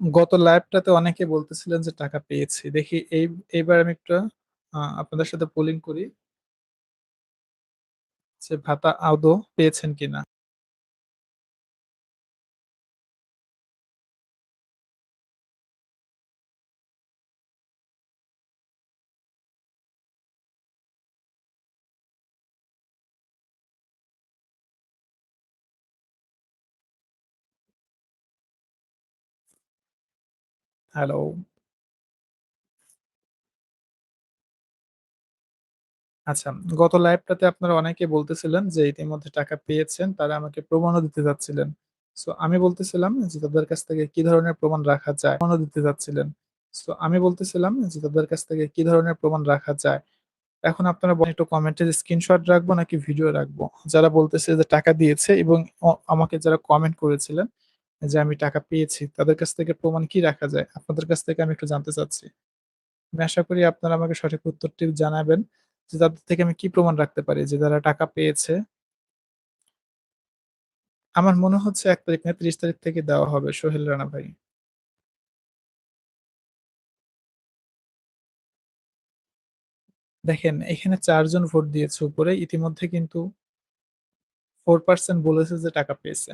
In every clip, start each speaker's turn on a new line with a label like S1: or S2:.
S1: গত লাইভটাতে অনেকে বলতেছিলেন যে, টাকা পেয়েছি। দেখি, এই, এইবার আমি একটা আপনাদের সাথে পোলিং করি। যে, ভাতা আদৌ পেয়েছেন কিনা? হ্যালো। আচ্ছা, গত লাইভটাতে আপনারা অনেকে বলতেছিলেন যে ইতিমধ্যে টাকা পেয়েছেন, তারা আমাকে প্রমাণও দিতে চাচ্ছিলেন। সো আমি বলতেছিলাম যে তাদের কাছ থেকে কি ধরনের প্রমাণ রাখা যায়? প্রমাণও দিতে চাচ্ছিলেন। সো আমি বলতেছিলাম যে তাদের কাছ থেকে কি ধরনের প্রমাণ রাখা যায়? এখন আপনারা বলেন একটু কমেন্টের স্ক্রিনশট রাখব নাকি ভিডিও রাখব? যারা বলতেছে যে টাকা দিয়েছে এবং আমাকে যারা কমেন্ট করেছিলেন যে আমি টাকা পেয়েছি, তাদের কাছ থেকে প্রমাণ কি রাখা যায়? আপনাদের কাছ থেকে আমি একটু জানতে চাচ্ছি। আমি আশা করি আপনারা আমাকে সঠিক উত্তরটি জানাবেন যে তাদের থেকে আমি কি প্রমাণ রাখতে পারি যে তারা টাকা পেয়েছে? আমার মনে হচ্ছে এক তারিখ না ৩০ তারিখ থেকে দেওয়া হবে সোহেল রানা ভাই। দেখেন এখানে চারজন ভোট দিয়েছে উপরে। ইতিমধ্যে কিন্তু ফোর পার্সেন্ট বলেছে যে টাকা পেয়েছে।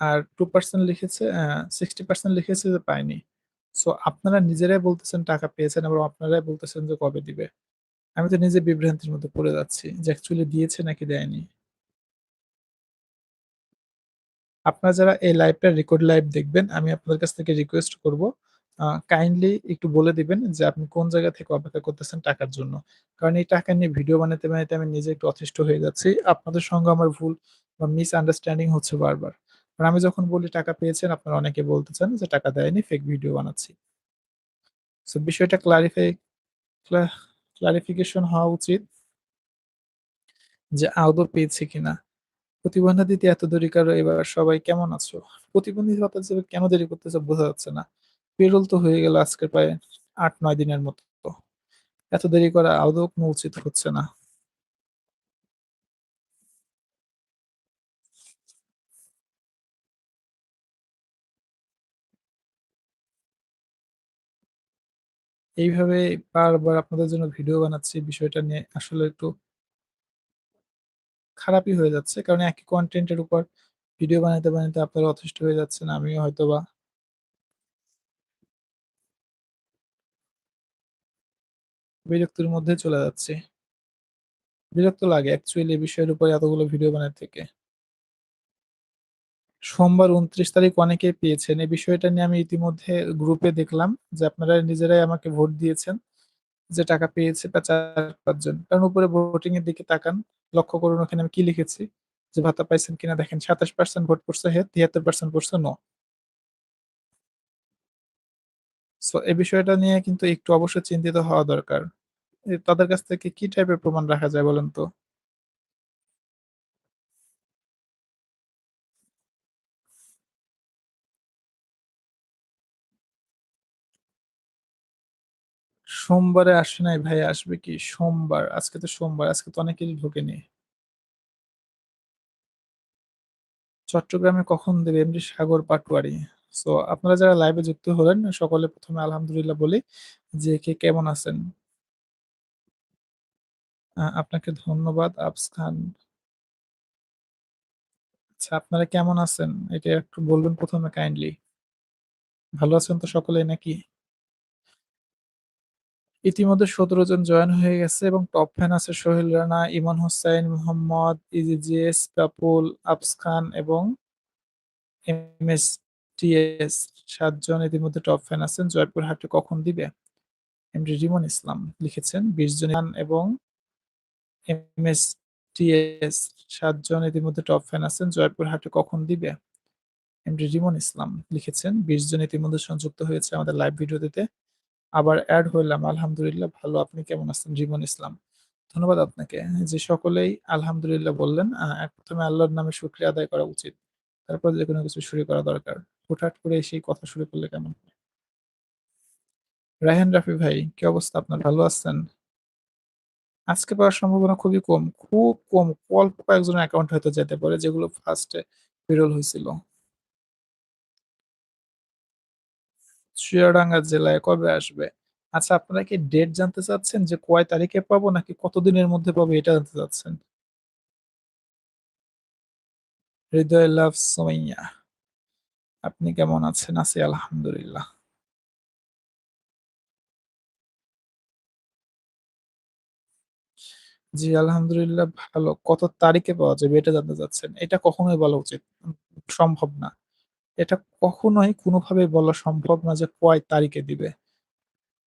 S1: আর টু পার্সেন্ট লিখেছে আ 60% লিখেছে যে পায়নি। সো আপনারা নিজেরাই বলতেছেন টাকা পেয়েছেন এবং আপনারাই বলতেছেন যে কবে দিবে। আমি তো নিজে বিভ্রান্তির মধ্যে পড়ে যাচ্ছি যে অ্যাকচুয়ালি দিয়েছে নাকি দেয়নি। আপনারা যারা এই লাইভটা রেকর্ড লাইভ দেখবেন, আমি আপনাদের কাছ থেকে রিকোয়েস্ট করব কাইন্ডলি একটু বলে দিবেন যে আপনি কোন জায়গা থেকে অপেক্ষা করতেছেন টাকার জন্য। কারণ এই টাকা নিয়ে ভিডিও বানাইতে, বানাইতে আমি নিজে একটু অতিষ্ঠ হয়ে যাচ্ছি। আপনাদের সঙ্গে আমার ভুল বা মিস আন্ডারস্ট্যান্ডিং হচ্ছে বারবার। কারণ আমি যখন বলি টাকা পেয়েছেন আপনারা অনেকে বলতেছেন যে টাকা দেয়নি, ফেক ভিডিও বানাচ্ছি। সো বিষয়টা ক্লারিফাই ক্লারিফিকেশন হওয়া উচিত যে আদৌ পেয়েছি কিনা। প্রতিবন্ধা দিতে এত দেরি করো এবার সবাই কেমন আছো? প্রতিবন্ধী ভাতা যে কেন দেরি করতেছে বোঝা যাচ্ছে না। পেরোল তো হয়ে গেল আজকে প্রায় ৮-৯ দিনের মতো। এত দেরি করা আদৌ কোনো উচিত হচ্ছে না। এইভাবে বারবার আপনাদের জন্য ভিডিও বানাচ্ছি বিষয়টা নিয়ে আসলে একটু খারাপই হয়ে যাচ্ছে। কারণ একই কনটেন্ট এর উপর ভিডিও বানাইতে, বানাইতে আপনারা অতিষ্ঠ হয়ে যাচ্ছেন। আমিও হয়তোবা বিরক্তির মধ্যে চলে যাচ্ছে বিরক্ত লাগে অ্যাকচুয়ালি এই বিষয়ের উপর এতগুলো ভিডিও বানার থেকে। সোমবার ২৯ তারিখ অনেকেই পেয়েছেন। এই বিষয়টা নিয়ে আমি ইতিমধ্যে গ্রুপে দেখলাম যে আপনারা নিজেরাই আমাকে ভোট দিয়েছেন যে টাকা পেয়েছে প্রায় ৪-৫ জন। কারণ উপরে ভোটিং এর দিকে তাকান। লক্ষ্য করুন ওখানে আমি কি লিখেছি যে ভাতা পাইছেন কিনা দেখেন ২৭% ভোট পড়ছে হ্যাঁ, ৭৩% পড়ছে নো। এই বিষয়টা নিয়ে কিন্তু একটু অবশ্যই চিন্তিত হওয়া দরকার। তাদের কাছ থেকে কি টাইপের প্রমাণ রাখা যায় বলেন তো? সোমবারে আসে নাই ভাই, আসবে কি? সোমবার। আজকে তো সোমবার। আজকে তো অনেকেরই ঢোকেনি। চট্টগ্রামে কখন দেবে এমডি সাগর পাটোয়ারি। সো আপনারা যারা লাইভে যুক্ত হলেন, সকলে প্রথমে আলহামদুলিল্লাহ বলি যে কে কেমন আছেন? আপনাকে ধন্যবাদ আফস খান। আচ্ছা আপনারা কেমন আছেন? এটা একটু বলবেন প্রথমে কাইন্ডলি। ভালো আছেন তো সকলে নাকি? ইতিমধ্যে ১৭ জন জয়েন হয়ে গেছে এবং টপ ফ্যান আছে সোহেল রানা, ইমন হোসাইন, মোহাম্মদ, ইজিজিএস, পাপুল, আফস খান এবং এমএসটিএস ৭ জন ইতিমধ্যে টপ ফ্যান আছেন। জয়পুরহাটে কখন দিবে? এমডি রিমন ইসলাম লিখেছেন ২০ জন এবং এমএসটিএস ৭ সাতজন ইতিমধ্যে টপ ফ্যান আছেন। জয়পুরহাটে কখন দিবে? এমডি রিমন ইসলাম লিখেছেন ২০ জন ইতিমধ্যে সংযুক্ত হয়েছে আমাদের লাইভ ভিডিওটিতে। আবার এড হইলাম আলহামদুলিল্লাহ ভালো। আপনি কেমন আছেন? রিমন ইসলাম। ধন্যবাদ আপনাকে। যে সকলেই আলহামদুলিল্লাহ বললেন। আ ১ম এ আল্লাহর নামে শুকরিয়া আদায় করা উচিত। তারপর যেকোনো কিছু শুরু করা দরকার। হুটহাট করে এসেই কথা শুরু করলে কেমন? রায়হান রাফি ভাই, কি অবস্থা আপনার? ভালো আছেন? আজকে পাওয়ার সম্ভাবনা খুবই কম। খুব কম। অল্প কয়েকজনের অ্যাকাউন্ট হয়তো যেতে পারে যেগুলো ফার্স্টে বিরল পেরোল চুয়াডাঙ্গা জেলায় কবে আসবে? আচ্ছা আপনারা কি ডেট জানতে চাচ্ছেন যে কয় তারিখে পাবো নাকি কতদিনের মধ্যে পাবো এটা জানতে চাচ্ছেন? হৃদয় লাভ সুমাইয়া। আপনি কেমন আছেন? আছি আলহামদুলিল্লাহ। জি, আলহামদুলিল্লাহ ভালো। কত তারিখে পাওয়া যাবে এটা জানতে চাচ্ছেন। এটা কখনোই বলা উচিত সম্ভব না। এটা কখনোই কোনোভাবে বলা সম্ভব না যে কয় তারিখে দিবে।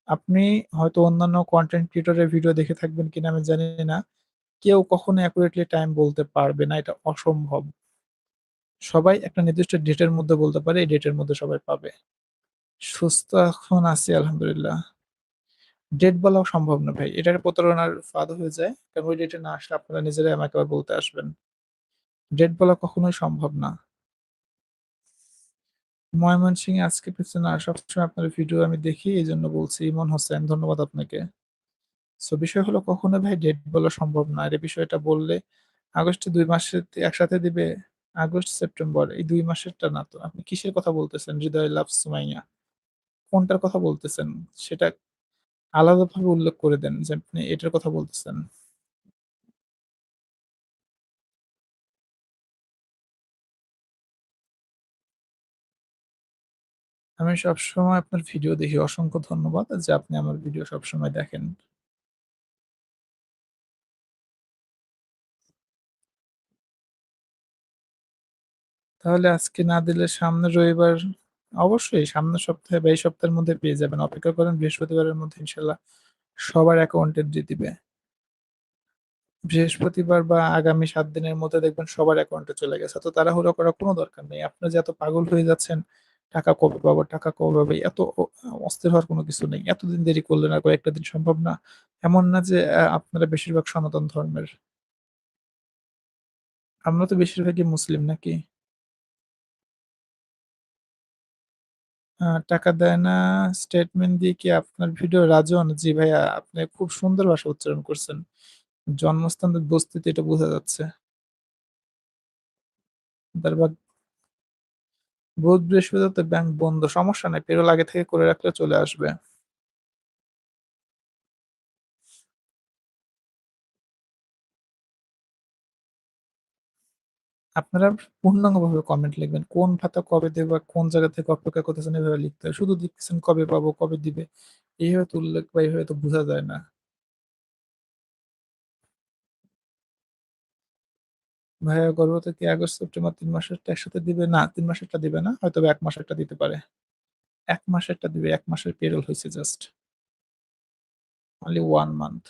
S1: আপনি হয়তো অন্যান্য কন্টেন্ট ক্রিয়েটর এর ভিডিও দেখে থাকবেন কিনা আমি জানি না। কেউ কখনো অ্যাকুরেটলি টাইম বলতে পারবে না। এটা অসম্ভব। সবাই একটা নির্দিষ্ট ডেটের মধ্যে বলতে পারে, এই ডেটের মধ্যে সবাই পাবে। সুস্থ এখন আছি আলহামদুলিল্লাহ। ডেট বলাও সম্ভব না ভাই। এটার প্রতারণার ফাঁদ হয়ে যায়। কারণ ওই ডেটে না আসলে আপনারা নিজেরাই আমাকে আবার বলতে আসবেন। ডেট বলা কখনোই সম্ভব না। ময়মনসিংহে আজকে পেছে না সবসময় আপনার ভিডিও আমি দেখি এই জন্য বলছি। ইমন হোসেন ধন্যবাদ আপনাকে। সো বিষয় হলো কখনো ভাই ডেট বলা সম্ভব না। এই বিষয়টা বললে আগস্টে দুই মাসে একসাথে দিবে। আগস্ট, সেপ্টেম্বর এই ২ মাসেরটা না তো। আপনি কিসের কথা বলতেছেন? হৃদয় লাভ সুমাইয়া। কোনটার কথা বলতেছেন? সেটা আলাদাভাবে উল্লেখ করে দেন যে আপনি এটার কথা বলতেছেন। আমি সবসময় আপনার ভিডিও দেখি। অসংখ্য ধন্যবাদ যে আপনি আমার ভিডিও সবসময় দেখেন। তাহলে আজকে না দিলে সামনের রবিবার অবশ্যই সামনের সপ্তাহে বা এই সপ্তাহের মধ্যে পেয়ে যাবেন। অপেক্ষা করেন বৃহস্পতিবারের মধ্যে ইনশাল্লাহ সবার অ্যাকাউন্টে দিয়ে দিবে। বৃহস্পতিবার বা আগামী ৭ দিনের মধ্যে দেখবেন সবার অ্যাকাউন্টে চলে গেছে। তো এত তাড়াহুড়ো করার কোনো দরকার নেই। আপনারা যে এত পাগল হয়ে যাচ্ছেন, টাকা কবে পাবো, টাকা কবে পাবো, এত অস্থির হওয়ার কোনো কিছু নেই। এতদিন দেরি করলেন আর কয়েকটা দিন সম্ভব না? এমন না যে আপনারা বেশিরভাগ সনাতন ধর্মের। আমরা তো বেশিরভাগই মুসলিম নাকি? টাকা দেয় না স্টেটমেন্ট দিয়ে কি আপনার ভিডিও রাজন? জি ভাইয়া আপনি খুব সুন্দর ভাষা উচ্চারণ করছেন। জন্মস্থানের বস্তিতে এটা বোঝা যাচ্ছে। তারপর বুধ, বৃহস্পতিবার তো ব্যাংক বন্ধ। সমস্যা নাই। পেরোল আগে থেকে করে রাখলে চলে আসবে। আপনারা পূর্ণাঙ্গভাবে কমেন্ট লিখবেন। কোন ভাতা কবে দেবে বা কোন জায়গা থেকে অপেক্ষা করতেছেন এভাবে লিখতে হয়। শুধু লিখতেছেন কবে পাবো, কবে দিবে। এইভাবে তো উল্লেখ বা এইভাবে তো বোঝা যায় না। ভাইয়া গর্ভবতী কি আগস্ট, সেপ্টেম্বর তিন মাসের একসাথে দিবে? না ৩ মাসেরটা দিবে না। হয়তোবা ১ মাসেরটা দিতে পারে। ১ মাসেরটা দিবে। এক মাসের পেরোল হয়েছে just. Only one month.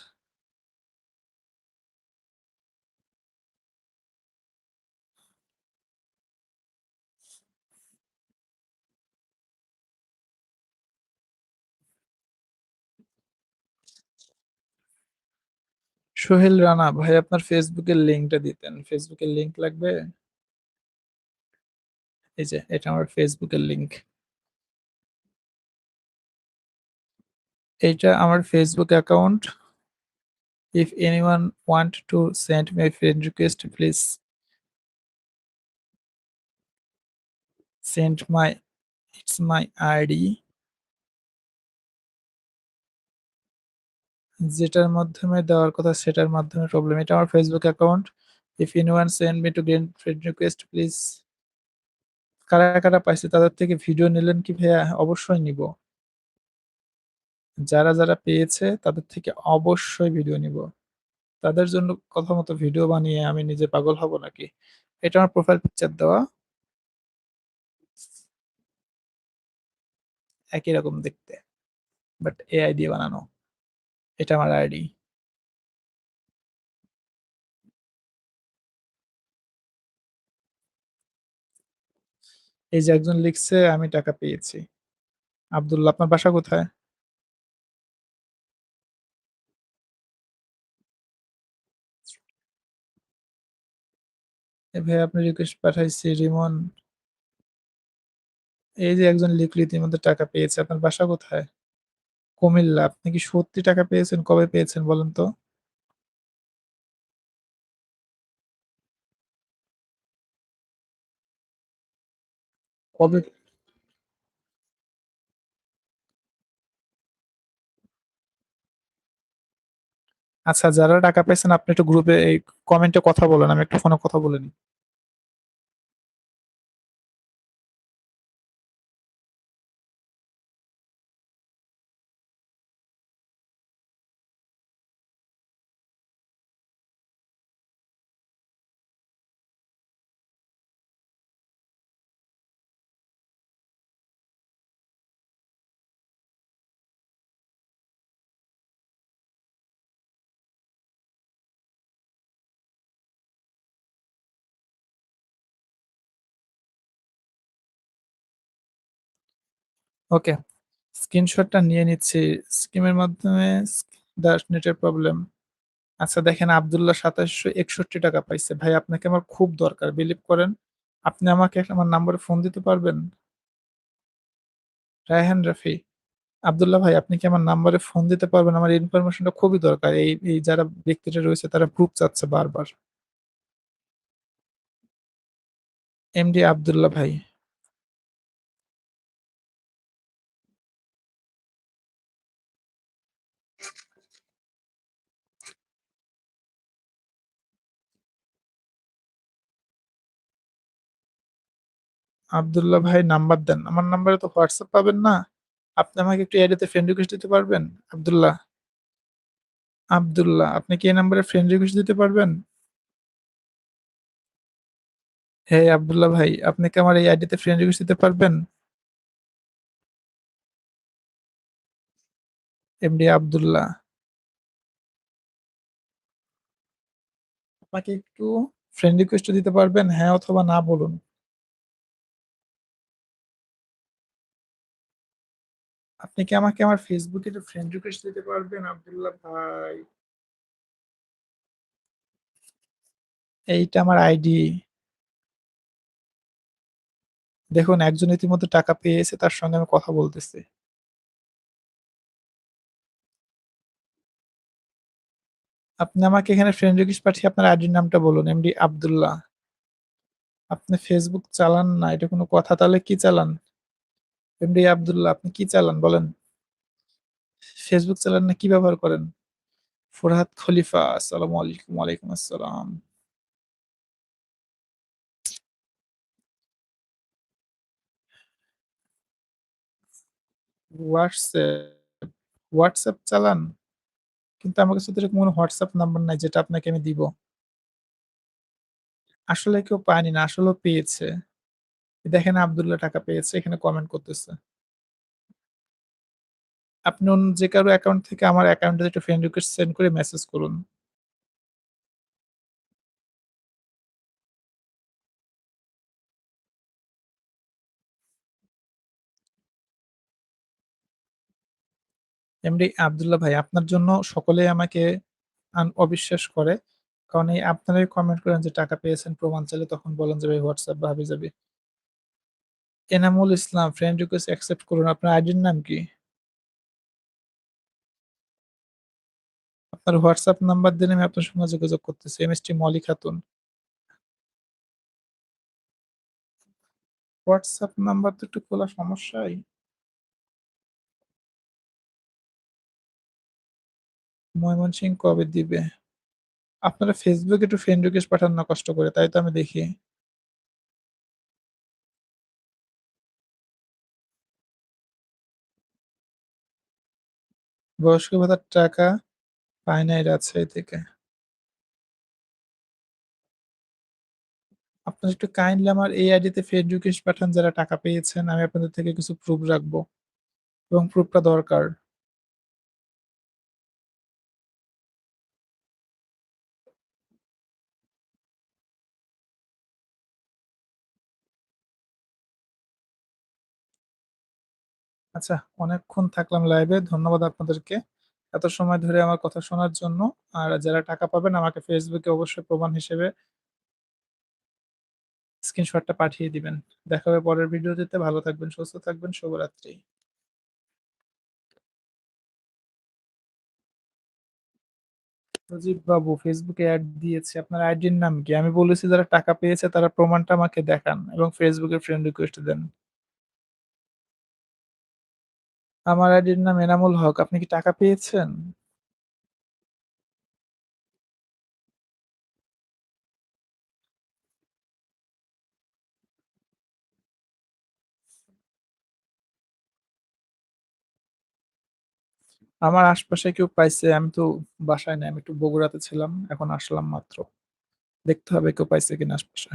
S1: Sohel Rana ভাই আপনার এর লিঙ্কটা দিতেন। এর লিঙ্ক লাগবে? এই যে এটা আমার এর লিঙ্ক। এইটা আমার Facebook account. If anyone want to send me a friend request please send my it's my ID যেটার মাধ্যমে দেওয়ার কথা সেটার মাধ্যমে প্রবলেম। এটা আমার Facebook account. If anyone send me to get friend request please কারা, কারা পাইছে তাদের থেকে ভিডিও নিলেন কি ভাইয়া? অবশ্যই নিবো। যারা, যারা পেয়েছে তাদের থেকে অবশ্যই ভিডিও নিব তাদের জন্য কথা মতো ভিডিও বানিয়ে আমি নিজে পাগল হব নাকি? এটা আমার প্রোফাইল পিকচার দেওয়া। একই রকম দেখতে। বাট এআই দিয়ে বানানো। এটা আমার আইডি। এই যে একজন লিখছে, আমি টাকা পেয়েছি। আব্দুল্লাহ, আপনার বাসা কোথায়? ভাই, আপনি রিকোয়েস্ট পাঠাইছি, রিমন। এই যে একজন লিখলো, ইতিমধ্যে টাকা পেয়েছে। আপনার বাসা কোথায়? কুমিল্লা আপনি কি সত্যি টাকা পেয়েছেন? কবে পেয়েছেন বলেন তো? কবে? আচ্ছা যারা টাকা পেয়েছেন, আপনি একটু গ্রুপে এই কমেন্টে কথা বলেন, আমি একটু ফোনে কথা বলে নিই। ওকে। স্ক্রিনশটটা নিয়ে নিচ্ছি। স্কিমের মাধ্যমে দাস নেটের প্রবলেম। আচ্ছা দেখেন আব্দুল্লাহ ৳২৭৬১ পাইছে। ভাই আপনাকে আমার খুব দরকার। বিলিভ করেন। আপনি আমাকে আমার নাম্বারে ফোন দিতে পারবেন? রায়হান রাফি। আব্দুল্লাহ ভাই আপনি কি আমার নাম্বারে ফোন দিতে পারবেন? আমার ইনফরমেশনটা খুবই দরকার। এই, এই যারা ব্যক্তিটা রয়েছে তারা প্রুফ চাচ্ছে বারবার। এমডি আব্দুল্লাহ ভাই। আব্দুল্লাহ ভাই নাম্বার দেন। আমার নাম্বারে তো হোয়াটসঅ্যাপ পাবেন না। আপনি আমাকে একটু এআইডিতে ফ্রেন্ড রিকোয়েস্ট দিতে পারবেন? আব্দুল্লাহ। আব্দুল্লাহ আপনি কি এই নাম্বারে ফ্রেন্ড রিকোয়েস্ট দিতে পারবেন? হ্যাঁ, আব্দুল্লাহ ভাই আপনি কি আমার এই আইডিতে ফ্রেন্ড রিকোয়েস্ট দিতে পারবেন? এমডি আব্দুল্লাহ। আমাকে একটু ফ্রেন্ড রিকোয়েস্ট দিতে পারবেন? হ্যাঁ অথবা না বলুন। আপনি কি আমাকে আমার এ একটু ফ্রেন্ড রিকোয়েস্ট দিতে পারবেন, আব্দুল্লাহ ভাই? এইটা আমার আইডি। দেখুন, একজন ইতিমধ্যে টাকা পেয়েছে, তার সঙ্গে আমি কথা বলতেছি। আপনি আমাকে এখানে ফ্রেন্ড রিকোয়েস্ট পাঠিয়ে আপনার আইডির নামটা বলুন এমডি আব্দুল্লাহ। আপনি ফেসবুক চালান না, এটা কোনো কথা, তাহলে কি চালান? এমডি আব্দুল্লাহ আপনি কি চালান বলেন? Facebook চালান না কি ব্যবহার করেন? ফরহাদ খলিফা আসসালামু আলাইকুম, ওয়ালাইকুম আসসালাম। WhatsApp, WhatsApp চালান? কিন্তু আমার কাছে তো এরকম কোনো WhatsApp নাম্বার নাই যেটা আপনাকে আমি দিব। আসলে কেউ পায়নি না, আসলেও পেয়েছে। দেখেন আব্দুল্লাহ টাকা পেয়েছে, এখানে কমেন্ট করতেছে। আপনি অন্য যে কারও অ্যাকাউন্ট থেকে আমার অ্যাকাউন্টে একটা ফ্রেন্ড রিকোয়েস্ট সেন্ড করে মেসেজ করুন। এমডি আবদুল্লাহ ভাই, আপনার জন্য সকলেই আমাকে অবিশ্বাস করে। কারণ এই আপনারাই কমেন্ট করেন যে টাকা পেয়েছেন, প্রমাণ চাইলে তখন বলেন যে, ভাই, WhatsApp বা হাবিজাবি। Enamul Islam friend request accept করুন। আপনার আইডির নাম কি? আপনার হোয়াটসঅ্যাপ নাম্বার দিন আমি আপনার সঙ্গে যোগাযোগ করতেছি। MST Moli Khatun. WhatsApp number তো একটু খোলা সমস্যাই। ময়মনসিংহ কবে দিবে? আপনারা ফেসবুকে একটু ফ্রেন্ড রিকোয়েস্ট পাঠান না কষ্ট করে, তাই তো আমি দেখি। বয়স্ক ভাতার টাকা পায় নাই রাজশাহী থেকে। আপনারা একটু কাইন্ডলি আমার এই আইডিতে ফ্রেন্ড পাঠান যারা টাকা পেয়েছেন। আমি আপনাদের থেকে কিছু প্রুফ রাখব এবং প্রুফটা দরকার। আচ্ছা, অনেকক্ষণ থাকলাম লাইভে। ধন্যবাদ আপনাদেরকে। এত সময় ধরে আমার কথা শোনার জন্য। আর যারা টাকা পাবেন আমাকে ফেসবুকে অবশ্যই প্রমাণ হিসেবে স্ক্রিনশটটা পাঠিয়ে দিবেন। দেখা হবে পরের ভিডিওটিতে। ভালো থাকবেন, সুস্থ থাকবেন। শুভরাত্রি। সজীব বাবু ফেসবুকে অ্যাড দিয়েছে আপনার আইডির নাম কি? আমি বলেছি যারা টাকা পেয়েছে তারা প্রমাণটা আমাকে দেখান এবং এ ফ্রেন্ড রিকোয়েস্ট দেন। আমার আইডির নাম এনামুল হক। আপনি কি টাকা পেয়েছেন? আমার আশপাশে কেউ পাইছে, আমি তো বাসায় নাই, আমি একটু বগুড়াতে ছিলাম, এখন আসলাম মাত্র। দেখতে হবে কেউ পাইছে কিনা আশপাশে।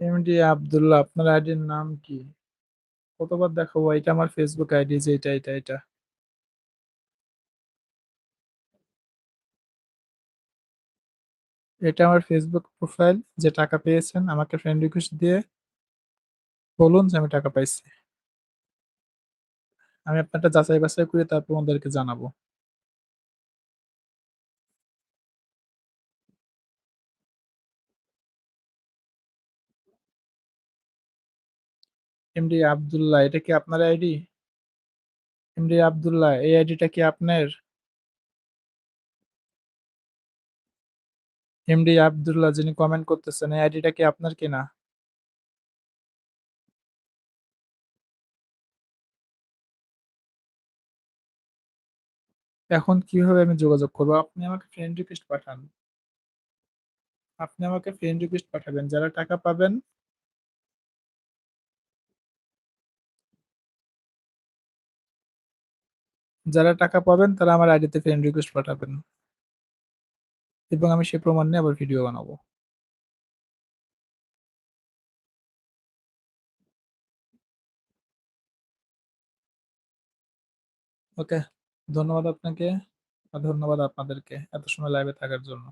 S1: এমডি আব্দুল্লাহ আপনার আইডির নাম কি? কতবার দেখাবো? এটা আমার ফেসবুক আইডি যে এটা, এটা, এটা। এটা আমার ফেসবুক প্রোফাইল যে টাকা পেয়েছেন আমাকে ফ্রেন্ড রিকোয়েস্ট দিয়ে বলুন যে আমি টাকা পাইছি। আমি আপনারটা যাচাই বাছাই করে তারপর ওদেরকে জানাব। এমডি আব্দুল্লাহ, এটা কি আপনার আইডি? এমডি আব্দুল্লাহ, এই আইডিটা কি আপনার? এমডি আব্দুল্লাহ যিনি কমেন্ট করতেছেন, এই আইডিটা কি আপনার কিনা? এখন কীভাবে আমি যোগাযোগ করব? আপনি আমাকে ফ্রেন্ড রিকোয়েস্ট পাঠান। আপনি আমাকে ফ্রেন্ড রিকোয়েস্ট পাঠাবেন। যারা টাকা পাবেন যারা টাকা পাবেন, তারা আমার আইডিতে ফ্রেন্ড রিকোয়েস্ট পাঠাবেন। এবং আমি সে প্রমাণ নিয়ে আবার ভিডিও বানাবো। ওকে। ধন্যবাদ আপনাকে। ধন্যবাদ আপনাদেরকে এত সময় লাইভে থাকার জন্য।